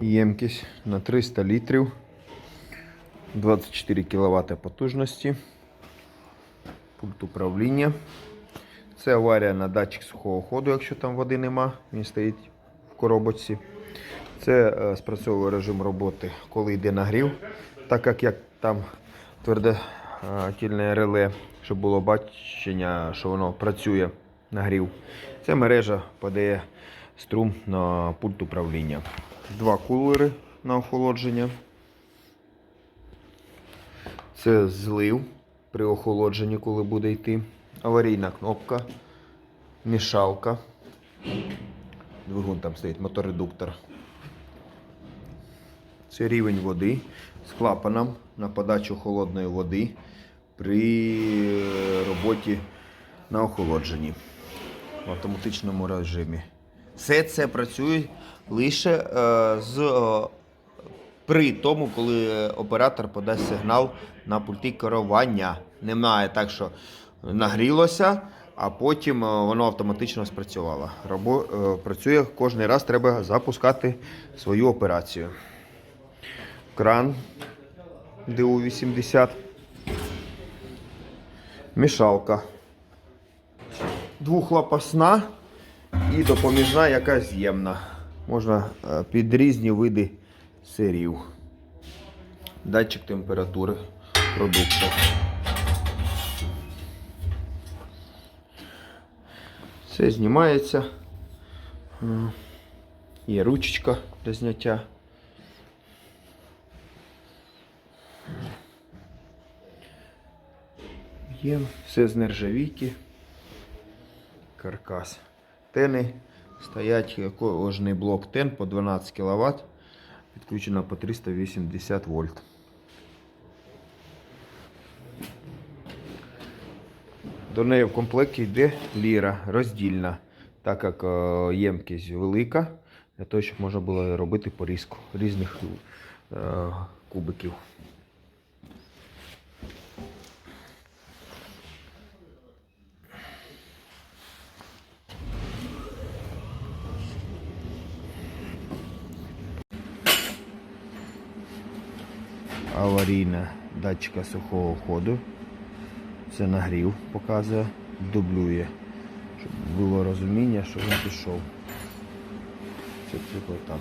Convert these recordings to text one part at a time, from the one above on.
Ємкість на 300 літрів, 24 кВт потужності, пульт управління. Це аварія на датчик сухого ходу, якщо там води нема, він стоїть в коробочці. Це е, спрацьовує режим роботи, коли йде нагрів, так як, як там тверде тільне реле, щоб було бачення, що воно працює нагрів. Це мережа подає струм на пульт управління. Два кулери на охолодження. Це злив при охолодженні, коли буде йти. Аварійна кнопка, мішалка. Двигун там стоїть, моторедуктор. Це рівень води з клапаном на подачу холодної води при роботі на охолодженні в автоматичному режимі. Все це працює лише е, з, е, при тому, коли оператор подасть сигнал на пульти керування. Немає так, що нагрілося, а потім е, воно автоматично спрацювало. Робо, е, працює кожен раз, треба запускати свою операцію. Кран ДУ-80. Мішалка. Двохлопасна і допоміжна, яка з'ємна. Можна е, під різні види сирів. Датчик температури продукту. Все знімається. Е, Є ручечка для зняття. Є все з нержавійки. Каркас. Тени стоять кожний блок тен по 12 кВт. Підключено по 380 вольт. До неї в комплекті йде ліра роздільна, так як е, ємкість велика, для того, щоб можна було робити порізку різних е, кубиків. Аварійна датчика сухого ходу. Це нагрів показує, дублює, щоб було розуміння, що він пішов. Це типу так.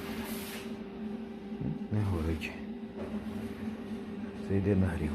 Не горить. Це йде нагрів.